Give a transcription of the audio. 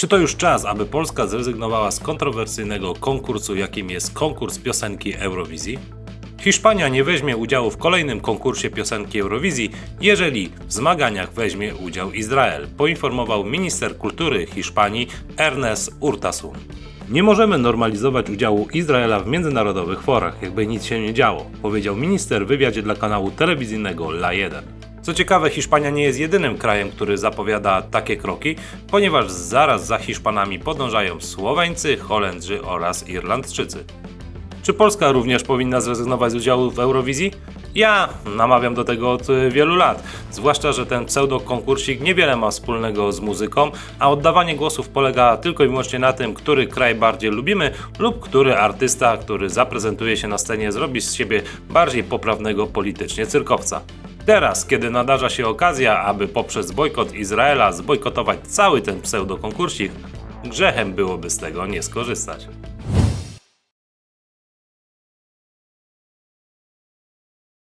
Czy to już czas, aby Polska zrezygnowała z kontrowersyjnego konkursu, jakim jest konkurs piosenki Eurowizji? Hiszpania nie weźmie udziału w kolejnym konkursie piosenki Eurowizji, jeżeli w zmaganiach weźmie udział Izrael, poinformował minister kultury Hiszpanii Ernest Urtasun. Nie możemy normalizować udziału Izraela w międzynarodowych forach, jakby nic się nie działo, powiedział minister w wywiadzie dla kanału telewizyjnego La 1. Co ciekawe, Hiszpania nie jest jedynym krajem, który zapowiada takie kroki, ponieważ zaraz za Hiszpanami podążają Słoweńcy, Holendrzy oraz Irlandczycy. Czy Polska również powinna zrezygnować z udziału w Eurowizji? Ja namawiam do tego od y, wielu lat, zwłaszcza, że ten pseudo-konkursik niewiele ma wspólnego z muzyką, a oddawanie głosów polega tylko i wyłącznie na tym, który kraj bardziej lubimy lub który artysta, który zaprezentuje się na scenie, zrobi z siebie bardziej poprawnego politycznie cyrkowca. Teraz, kiedy nadarza się okazja, aby poprzez bojkot Izraela zbojkotować cały ten pseudo-konkursik, grzechem byłoby z tego nie skorzystać.